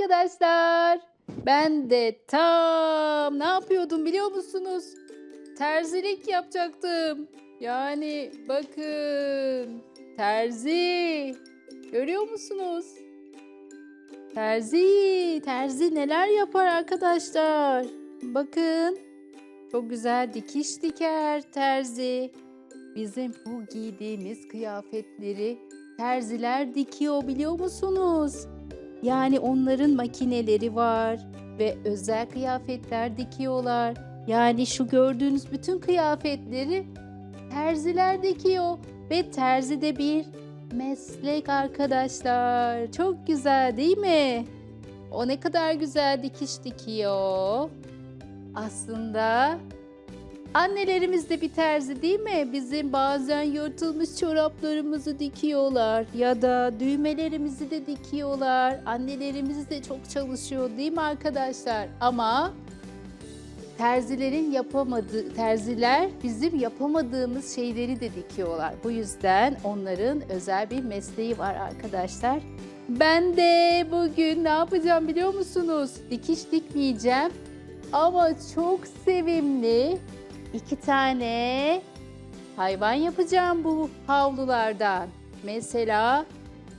arkadaşlar. Ben de tam ne yapıyordum biliyor musunuz? Terzilik yapacaktım. Yani bakın terzi. Görüyor musunuz? Terzi, terzi neler yapar arkadaşlar? Bakın. Çok güzel dikiş diker terzi. Bizim bu giydiğimiz kıyafetleri terziler dikiyor biliyor musunuz? Yani onların makineleri var ve özel kıyafetler dikiyorlar. Yani şu gördüğünüz bütün kıyafetleri terziler dikiyor ve terzi de bir meslek arkadaşlar. Çok güzel değil mi? O ne kadar güzel dikiş dikiyor. Aslında Annelerimiz de bir terzi değil mi? Bizim bazen yırtılmış çoraplarımızı dikiyorlar ya da düğmelerimizi de dikiyorlar. Annelerimiz de çok çalışıyor değil mi arkadaşlar? Ama terzilerin yapamadığı terziler bizim yapamadığımız şeyleri de dikiyorlar. Bu yüzden onların özel bir mesleği var arkadaşlar. Ben de bugün ne yapacağım biliyor musunuz? Dikiş dikmeyeceğim. Ama çok sevimli iki tane hayvan yapacağım bu havlulardan. Mesela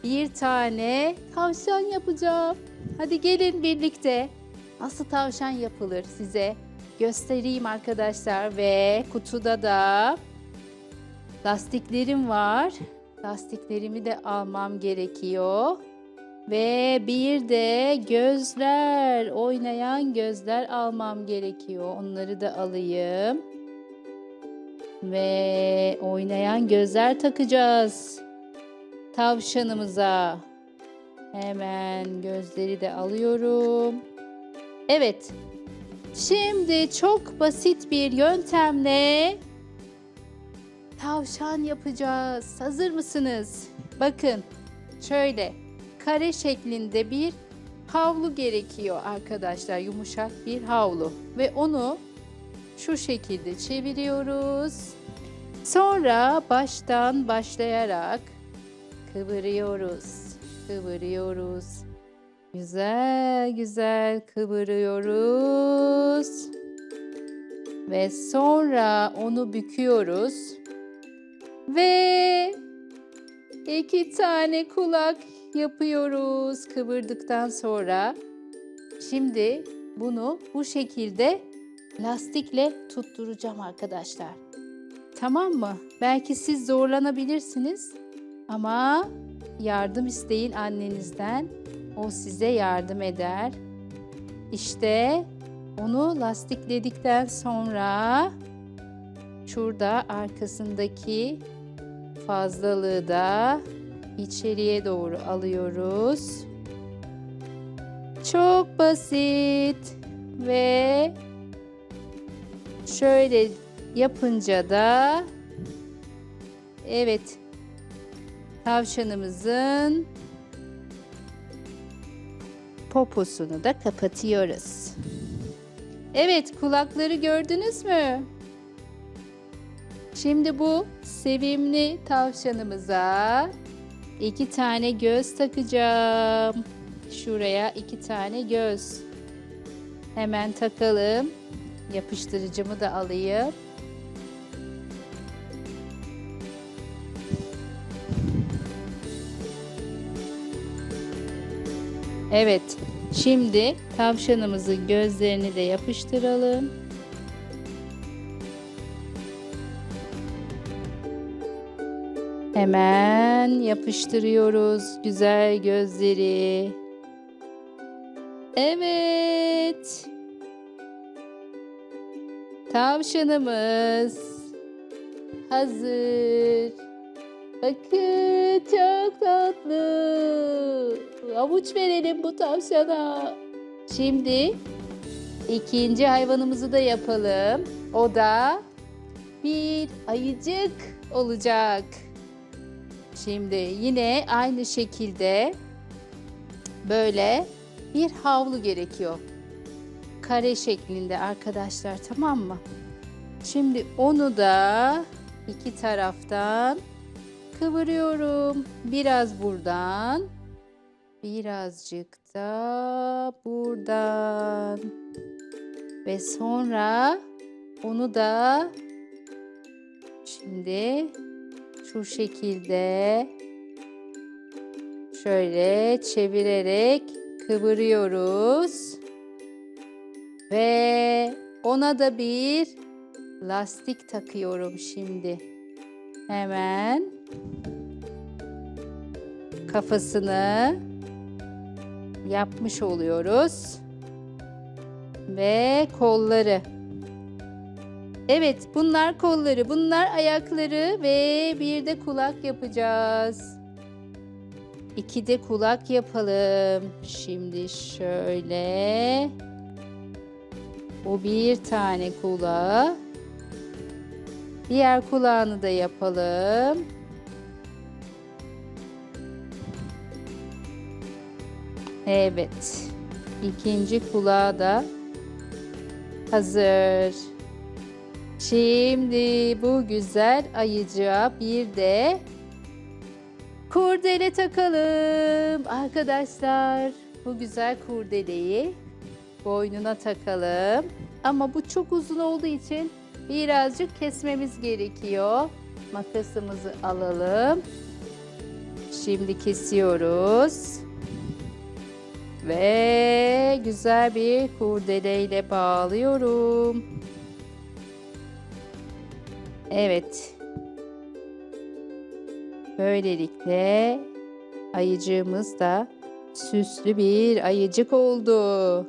bir tane tavşan yapacağım. Hadi gelin birlikte. Nasıl tavşan yapılır size göstereyim arkadaşlar ve kutuda da lastiklerim var. Lastiklerimi de almam gerekiyor. Ve bir de gözler, oynayan gözler almam gerekiyor. Onları da alayım. Ve oynayan gözler takacağız. Tavşanımıza. Hemen gözleri de alıyorum. Evet. Şimdi çok basit bir yöntemle tavşan yapacağız. Hazır mısınız? Bakın. Şöyle kare şeklinde bir havlu gerekiyor arkadaşlar. Yumuşak bir havlu ve onu şu şekilde çeviriyoruz. Sonra baştan başlayarak kıvırıyoruz. Kıvırıyoruz. Güzel güzel kıvırıyoruz. Ve sonra onu büküyoruz. Ve iki tane kulak yapıyoruz kıvırdıktan sonra. Şimdi bunu bu şekilde lastikle tutturacağım arkadaşlar. Tamam mı? Belki siz zorlanabilirsiniz ama yardım isteyin annenizden. O size yardım eder. İşte onu lastikledikten sonra şurada arkasındaki fazlalığı da içeriye doğru alıyoruz. Çok basit ve şöyle yapınca da evet tavşanımızın poposunu da kapatıyoruz. Evet kulakları gördünüz mü? Şimdi bu sevimli tavşanımıza iki tane göz takacağım. Şuraya iki tane göz. Hemen takalım. Yapıştırıcımı da alayım. Evet. Şimdi tavşanımızın gözlerini de yapıştıralım. Hemen yapıştırıyoruz güzel gözleri. Evet. Tavşanımız hazır. Bakın çok tatlı. Avuç verelim bu tavşana. Şimdi ikinci hayvanımızı da yapalım. O da bir ayıcık olacak. Şimdi yine aynı şekilde böyle bir havlu gerekiyor. Kare şeklinde arkadaşlar tamam mı? Şimdi onu da iki taraftan kıvırıyorum. Biraz buradan, birazcık da buradan. Ve sonra onu da şimdi şu şekilde şöyle çevirerek kıvırıyoruz. Ve ona da bir lastik takıyorum şimdi. Hemen kafasını yapmış oluyoruz. Ve kolları. Evet, bunlar kolları, bunlar ayakları ve bir de kulak yapacağız. İki de kulak yapalım. Şimdi şöyle. Bu bir tane kulağı. Diğer kulağını da yapalım. Evet. İkinci kulağı da hazır. Şimdi bu güzel ayıcığa bir de kurdele takalım. Arkadaşlar bu güzel kurdeleyi boynuna takalım. Ama bu çok uzun olduğu için birazcık kesmemiz gerekiyor. Makasımızı alalım. Şimdi kesiyoruz. Ve güzel bir kurdeleyle bağlıyorum. Evet. Böylelikle ayıcığımız da süslü bir ayıcık oldu.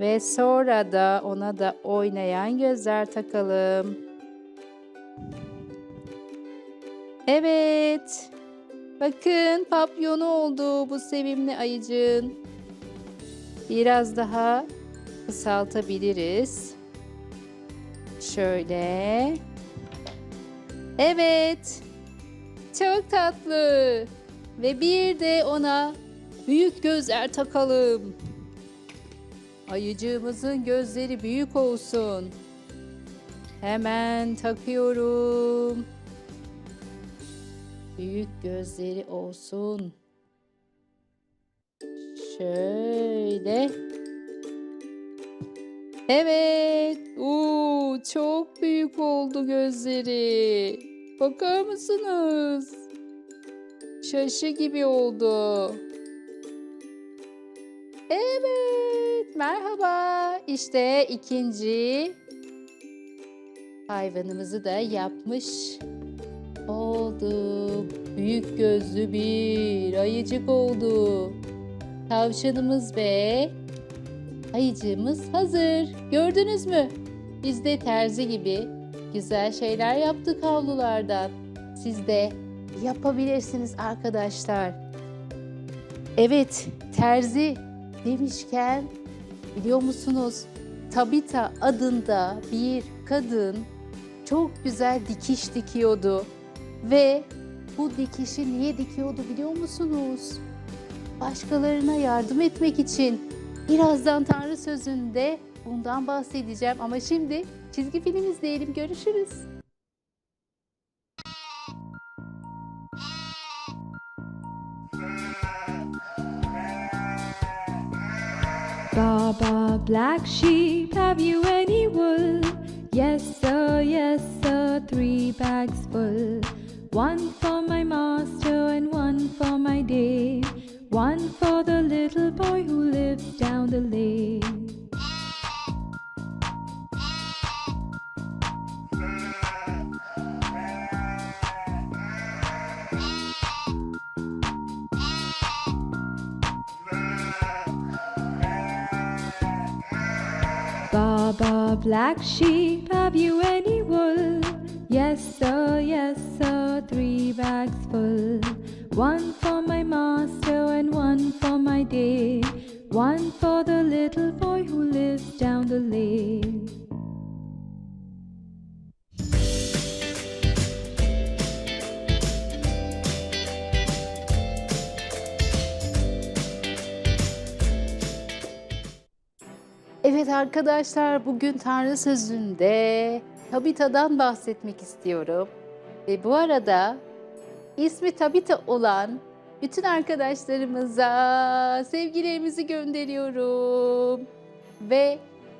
Ve sonra da ona da oynayan gözler takalım. Evet. Bakın papyonu oldu bu sevimli ayıcığın. Biraz daha kısaltabiliriz. Şöyle. Evet. Çok tatlı. Ve bir de ona büyük gözler takalım. Ayıcığımızın gözleri büyük olsun. Hemen takıyorum. Büyük gözleri olsun. Şöyle. Evet. Oo, çok büyük oldu gözleri. Bakar mısınız? Şaşı gibi oldu. Evet, merhaba. İşte ikinci hayvanımızı da yapmış oldum. Büyük gözlü bir ayıcık oldu. Tavşanımız ve ayıcığımız hazır. Gördünüz mü? Biz de terzi gibi güzel şeyler yaptık havlulardan. Siz de yapabilirsiniz arkadaşlar. Evet, terzi demişken biliyor musunuz? Tabita adında bir kadın çok güzel dikiş dikiyordu. Ve bu dikişi niye dikiyordu biliyor musunuz? Başkalarına yardım etmek için. Birazdan Tanrı sözünde bundan bahsedeceğim ama şimdi çizgi film izleyelim. Görüşürüz. Baba, black sheep, have you any wool? Yes, sir, yes, sir, three bags full. One for my master and one for my dame. One for the little boy who lives down the lane. Black sheep, have you any wool? Yes, sir, yes, sir, three bags full. One for my master and one for my day. One for the little boy who lives down the lane. Evet arkadaşlar bugün Tanrı sözünde Tabita'dan bahsetmek istiyorum. Ve bu arada ismi Tabita olan bütün arkadaşlarımıza sevgilerimizi gönderiyorum. Ve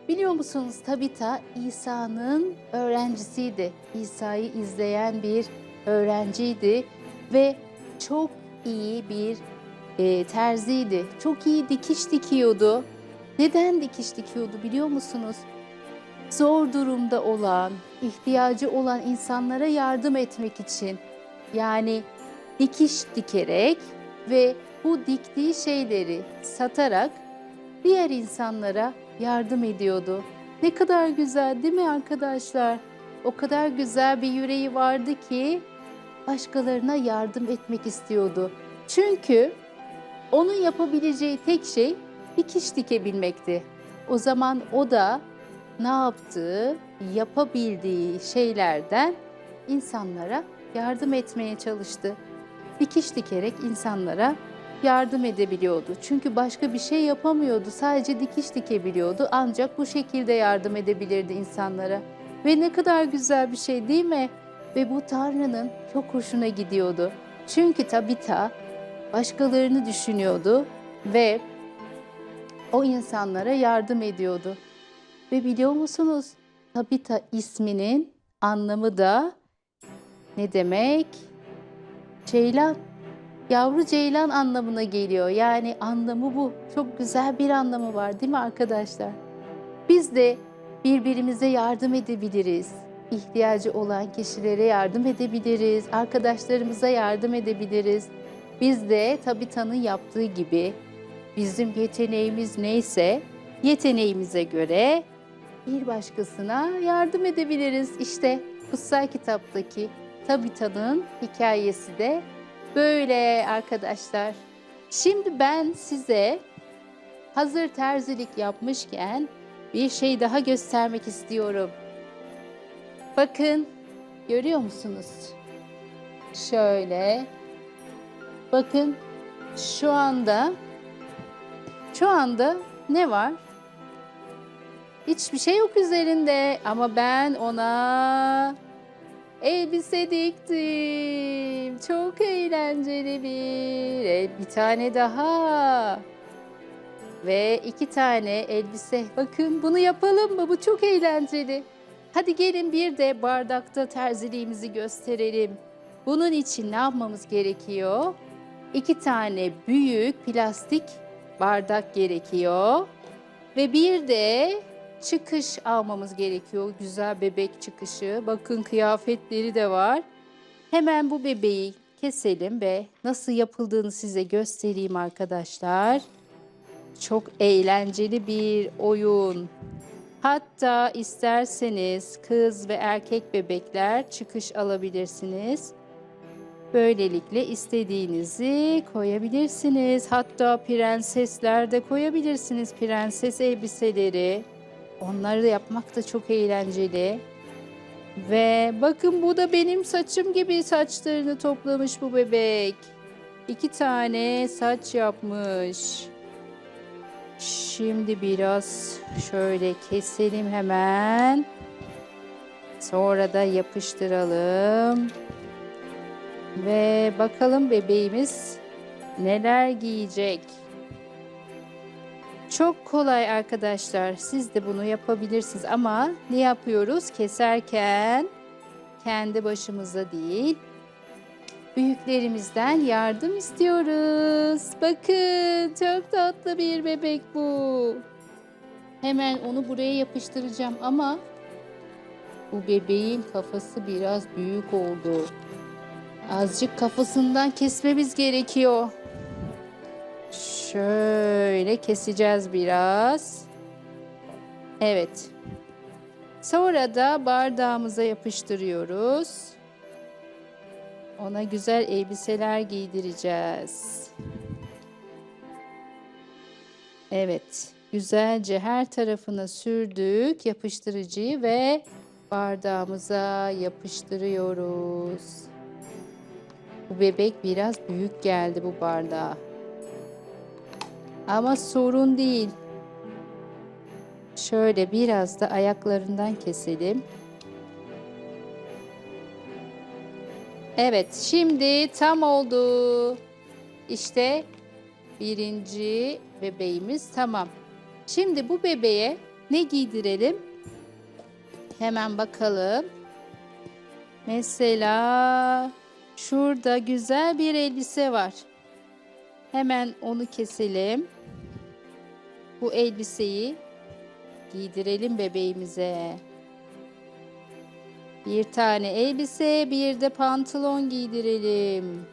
biliyor musunuz Tabita İsa'nın öğrencisiydi. İsa'yı izleyen bir öğrenciydi ve çok iyi bir e, terziydi. Çok iyi dikiş dikiyordu. Neden dikiş dikiyordu biliyor musunuz? Zor durumda olan, ihtiyacı olan insanlara yardım etmek için. Yani dikiş dikerek ve bu diktiği şeyleri satarak diğer insanlara yardım ediyordu. Ne kadar güzel değil mi arkadaşlar? O kadar güzel bir yüreği vardı ki başkalarına yardım etmek istiyordu. Çünkü onun yapabileceği tek şey dikiş dikebilmekti. O zaman o da ne yaptığı, yapabildiği şeylerden insanlara yardım etmeye çalıştı. Dikiş dikerek insanlara yardım edebiliyordu. Çünkü başka bir şey yapamıyordu. Sadece dikiş dikebiliyordu. Ancak bu şekilde yardım edebilirdi insanlara. Ve ne kadar güzel bir şey değil mi? Ve bu Tanrı'nın çok hoşuna gidiyordu. Çünkü Tabita başkalarını düşünüyordu ve o insanlara yardım ediyordu. Ve biliyor musunuz? Tabita isminin anlamı da ne demek? Ceylan. Yavru ceylan anlamına geliyor. Yani anlamı bu. Çok güzel bir anlamı var değil mi arkadaşlar? Biz de birbirimize yardım edebiliriz. İhtiyacı olan kişilere yardım edebiliriz. Arkadaşlarımıza yardım edebiliriz. Biz de Tabita'nın yaptığı gibi bizim yeteneğimiz neyse yeteneğimize göre bir başkasına yardım edebiliriz. İşte kutsal kitaptaki Tabita'nın hikayesi de böyle arkadaşlar. Şimdi ben size hazır terzilik yapmışken bir şey daha göstermek istiyorum. Bakın görüyor musunuz? Şöyle. Bakın şu anda şu anda ne var? Hiçbir şey yok üzerinde ama ben ona elbise diktim. Çok eğlenceli bir. E, Bir tane daha. Ve iki tane elbise. Bakın bunu yapalım mı? Bu çok eğlenceli. Hadi gelin bir de bardakta terziliğimizi gösterelim. Bunun için ne yapmamız gerekiyor? İki tane büyük plastik bardak gerekiyor. Ve bir de çıkış almamız gerekiyor. Güzel bebek çıkışı. Bakın kıyafetleri de var. Hemen bu bebeği keselim ve nasıl yapıldığını size göstereyim arkadaşlar. Çok eğlenceli bir oyun. Hatta isterseniz kız ve erkek bebekler çıkış alabilirsiniz. Böylelikle istediğinizi koyabilirsiniz. Hatta prensesler de koyabilirsiniz. Prenses elbiseleri. Onları da yapmak da çok eğlenceli. Ve bakın bu da benim saçım gibi saçlarını toplamış bu bebek. İki tane saç yapmış. Şimdi biraz şöyle keselim hemen. Sonra da yapıştıralım. Ve bakalım bebeğimiz neler giyecek. Çok kolay arkadaşlar. Siz de bunu yapabilirsiniz ama ne yapıyoruz? Keserken kendi başımıza değil, büyüklerimizden yardım istiyoruz. Bakın çok tatlı bir bebek bu. Hemen onu buraya yapıştıracağım ama bu bebeğin kafası biraz büyük oldu. Azıcık kafasından kesmemiz gerekiyor. Şöyle keseceğiz biraz. Evet. Sonra da bardağımıza yapıştırıyoruz. Ona güzel elbiseler giydireceğiz. Evet. Güzelce her tarafına sürdük yapıştırıcıyı ve bardağımıza yapıştırıyoruz. Bu bebek biraz büyük geldi bu bardağa. Ama sorun değil. Şöyle biraz da ayaklarından keselim. Evet, şimdi tam oldu. İşte birinci bebeğimiz tamam. Şimdi bu bebeğe ne giydirelim? Hemen bakalım. Mesela şurada güzel bir elbise var. Hemen onu keselim. Bu elbiseyi giydirelim bebeğimize. Bir tane elbise, bir de pantolon giydirelim.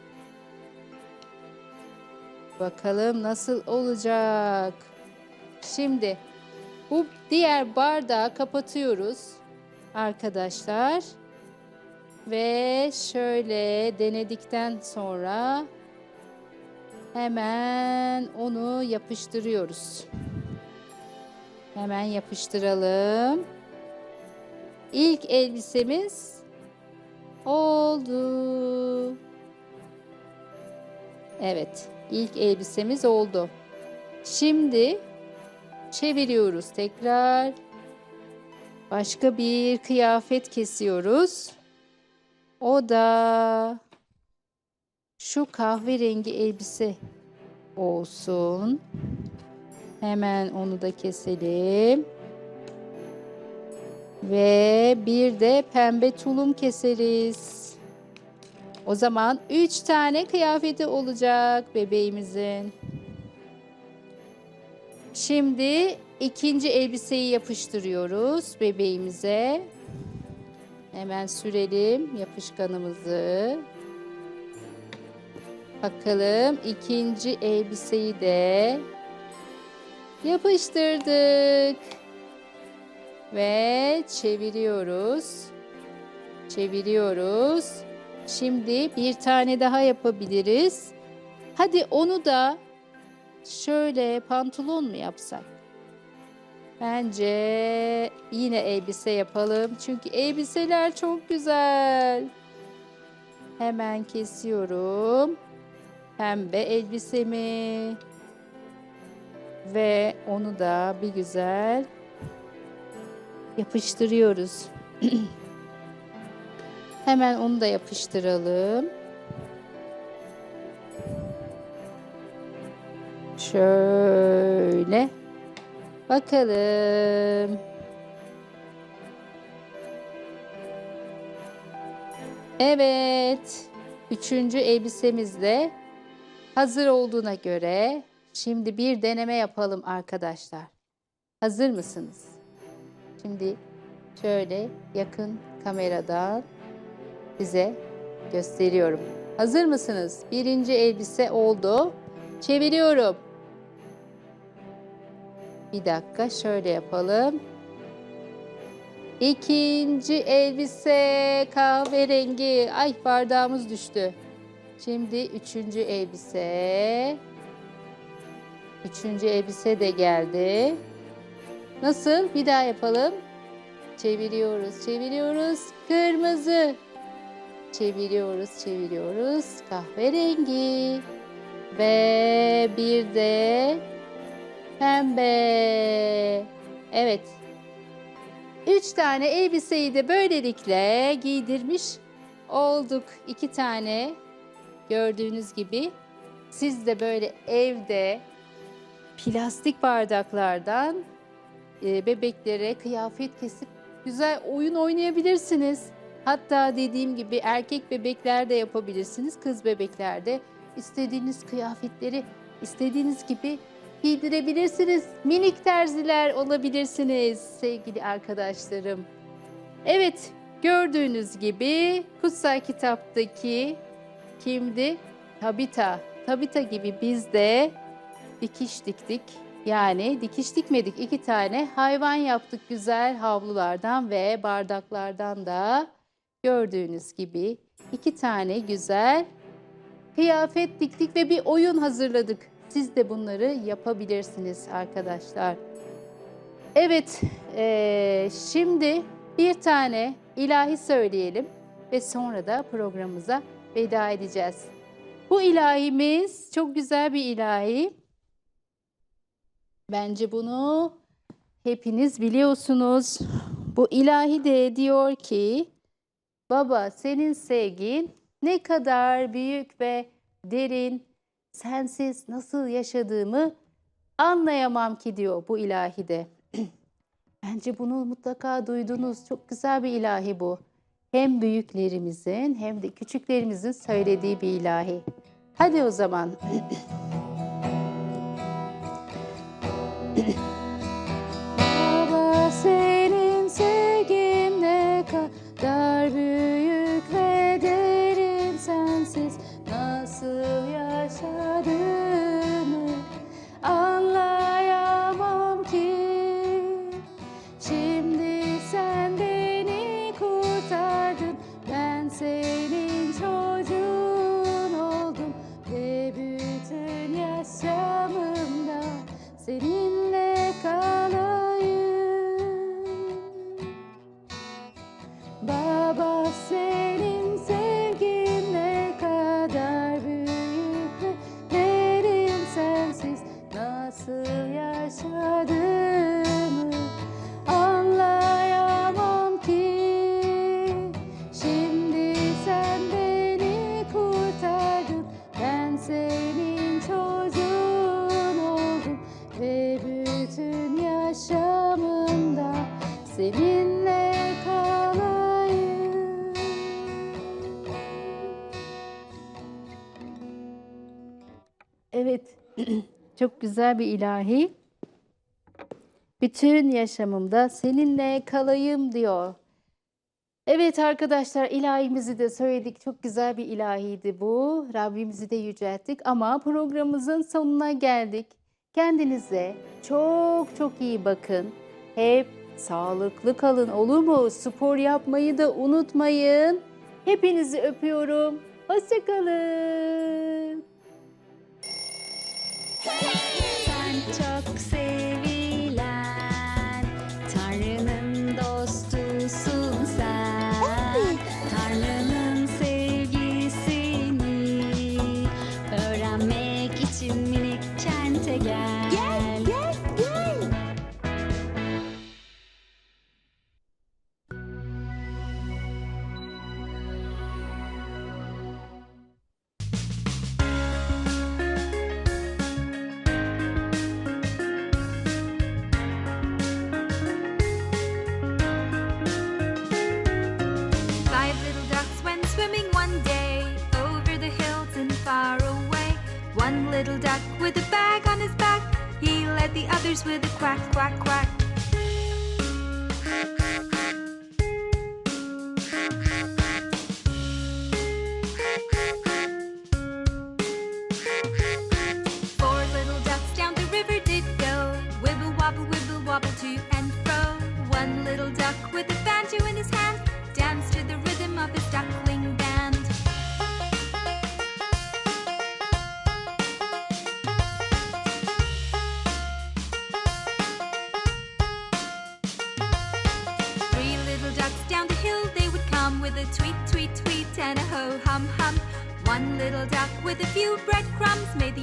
Bakalım nasıl olacak. Şimdi bu diğer bardağı kapatıyoruz arkadaşlar. Ve şöyle denedikten sonra hemen onu yapıştırıyoruz. Hemen yapıştıralım. İlk elbisemiz oldu. Evet, ilk elbisemiz oldu. Şimdi çeviriyoruz tekrar. Başka bir kıyafet kesiyoruz. O da şu kahverengi elbise olsun. Hemen onu da keselim. Ve bir de pembe tulum keseriz. O zaman üç tane kıyafeti olacak bebeğimizin. Şimdi ikinci elbiseyi yapıştırıyoruz bebeğimize. Hemen sürelim yapışkanımızı. Bakalım ikinci elbiseyi de yapıştırdık. Ve çeviriyoruz. Çeviriyoruz. Şimdi bir tane daha yapabiliriz. Hadi onu da şöyle pantolon mu yapsak? Bence yine elbise yapalım. Çünkü elbiseler çok güzel. Hemen kesiyorum. Pembe elbisemi. Ve onu da bir güzel yapıştırıyoruz. Hemen onu da yapıştıralım. Şöyle. Bakalım. Evet. Üçüncü elbisemiz de hazır olduğuna göre şimdi bir deneme yapalım arkadaşlar. Hazır mısınız? Şimdi şöyle yakın kameradan size gösteriyorum. Hazır mısınız? Birinci elbise oldu. Çeviriyorum. Bir dakika şöyle yapalım. İkinci elbise kahverengi. Ay bardağımız düştü. Şimdi üçüncü elbise. Üçüncü elbise de geldi. Nasıl? Bir daha yapalım. Çeviriyoruz, çeviriyoruz. Kırmızı. Çeviriyoruz, çeviriyoruz. Kahverengi. Ve bir de pembe. Evet. Üç tane elbiseyi de böylelikle giydirmiş olduk. İki tane gördüğünüz gibi. Siz de böyle evde plastik bardaklardan e, bebeklere kıyafet kesip güzel oyun oynayabilirsiniz. Hatta dediğim gibi erkek bebekler de yapabilirsiniz. Kız bebeklerde istediğiniz kıyafetleri istediğiniz gibi giydirebilirsiniz. Minik terziler olabilirsiniz sevgili arkadaşlarım. Evet gördüğünüz gibi kutsal kitaptaki kimdi? Tabita. Tabita gibi biz de dikiş diktik. Yani dikiş dikmedik. iki tane hayvan yaptık güzel havlulardan ve bardaklardan da gördüğünüz gibi iki tane güzel kıyafet diktik ve bir oyun hazırladık. Siz de bunları yapabilirsiniz arkadaşlar. Evet, eee, şimdi bir tane ilahi söyleyelim ve sonra da programımıza veda edeceğiz. Bu ilahimiz çok güzel bir ilahi. Bence bunu hepiniz biliyorsunuz. Bu ilahi de diyor ki, Baba senin sevgin ne kadar büyük ve derin, sensiz nasıl yaşadığımı anlayamam ki diyor bu ilahide. Bence bunu mutlaka duydunuz. Çok güzel bir ilahi bu. Hem büyüklerimizin hem de küçüklerimizin söylediği bir ilahi. Hadi o zaman. çok güzel bir ilahi. Bütün yaşamımda seninle kalayım diyor. Evet arkadaşlar ilahimizi de söyledik. Çok güzel bir ilahiydi bu. Rabbimizi de yücelttik ama programımızın sonuna geldik. Kendinize çok çok iyi bakın. Hep sağlıklı kalın olur mu? Spor yapmayı da unutmayın. Hepinizi öpüyorum. Hoşçakalın. Hey! With a few breadcrumbs made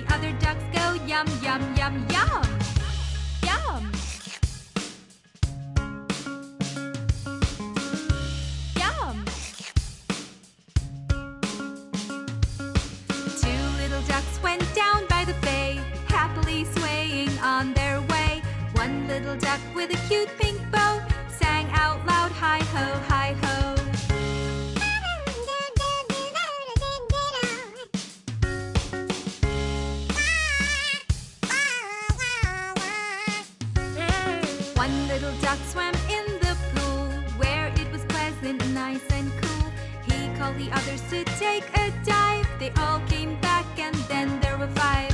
duck swam in the pool where it was pleasant, nice and cool. He called the others to take a dive. They all came back and then there were five.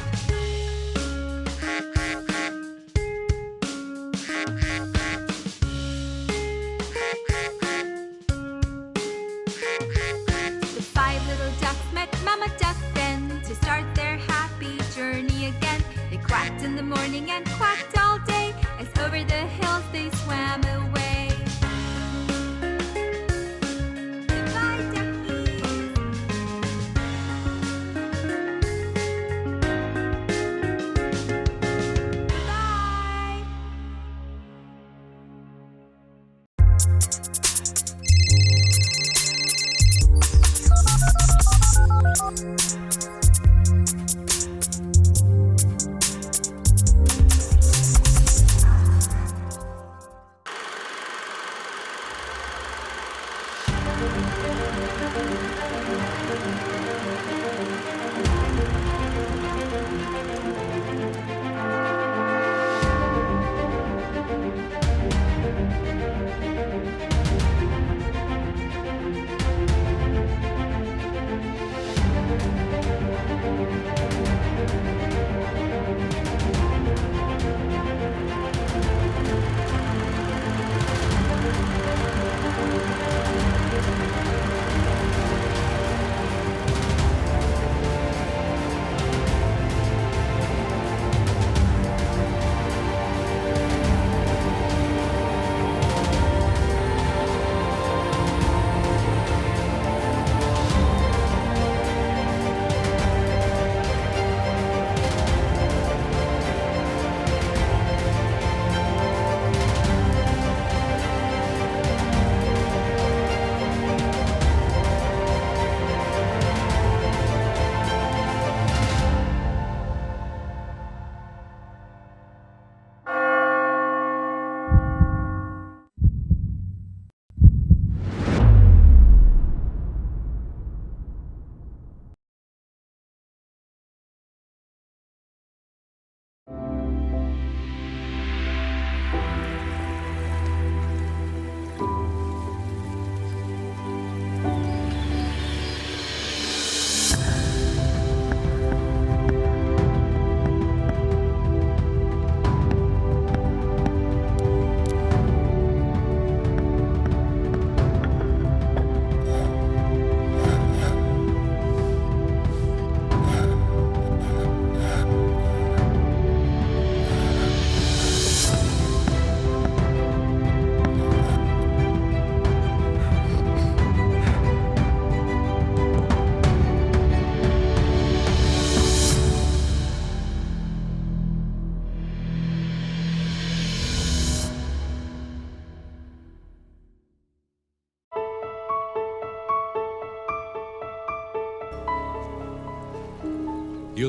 The five little ducks met Mama Duck then to start their happy journey again. They quacked in the morning and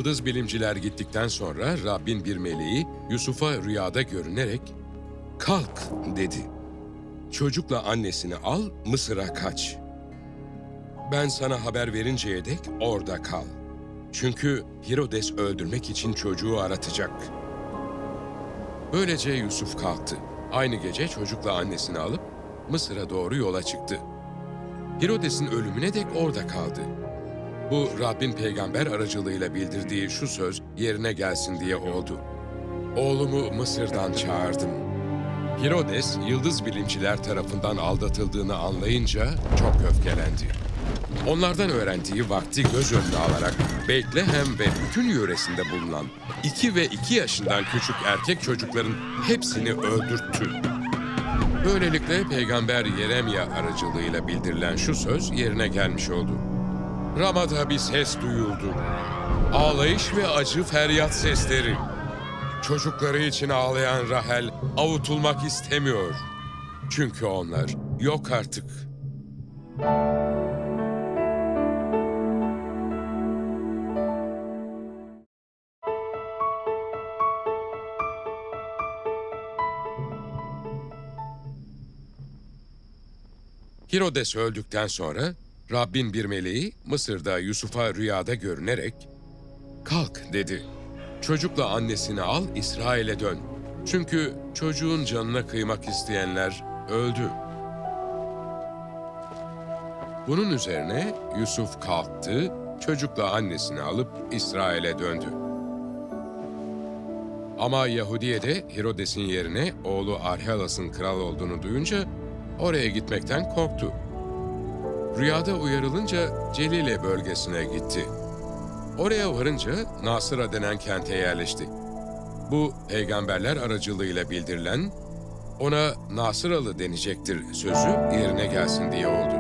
Yıldız bilimciler gittikten sonra Rabbin bir meleği Yusuf'a rüyada görünerek "Kalk." dedi. Çocukla annesini al, Mısır'a kaç. Ben sana haber verinceye dek orada kal. Çünkü Herodes öldürmek için çocuğu aratacak. Böylece Yusuf kalktı. Aynı gece çocukla annesini alıp Mısır'a doğru yola çıktı. Herodes'in ölümüne dek orada kaldı. Bu Rabbin peygamber aracılığıyla bildirdiği şu söz yerine gelsin diye oldu. Oğlumu Mısır'dan çağırdım. Herodes, yıldız bilimciler tarafından aldatıldığını anlayınca çok öfkelendi. Onlardan öğrendiği vakti göz önüne alarak Beytlehem ve bütün yöresinde bulunan iki ve iki yaşından küçük erkek çocukların hepsini öldürttü. Böylelikle peygamber Yeremya aracılığıyla bildirilen şu söz yerine gelmiş oldu. Ramada bir ses duyuldu. Ağlayış ve acı feryat sesleri. Çocukları için ağlayan Rahel avutulmak istemiyor. Çünkü onlar yok artık. Herodes öldükten sonra Rabbin bir meleği Mısır'da Yusuf'a rüyada görünerek "Kalk." dedi. Çocukla annesini al İsrail'e dön. Çünkü çocuğun canına kıymak isteyenler öldü. Bunun üzerine Yusuf kalktı, çocukla annesini alıp İsrail'e döndü. Ama Yahudiye'de Herodes'in yerine oğlu Arhelas'ın kral olduğunu duyunca oraya gitmekten korktu. Rüyada uyarılınca Celile bölgesine gitti. Oraya varınca Nasıra denen kente yerleşti. Bu peygamberler aracılığıyla bildirilen ona Nasıralı denecektir sözü yerine gelsin diye oldu.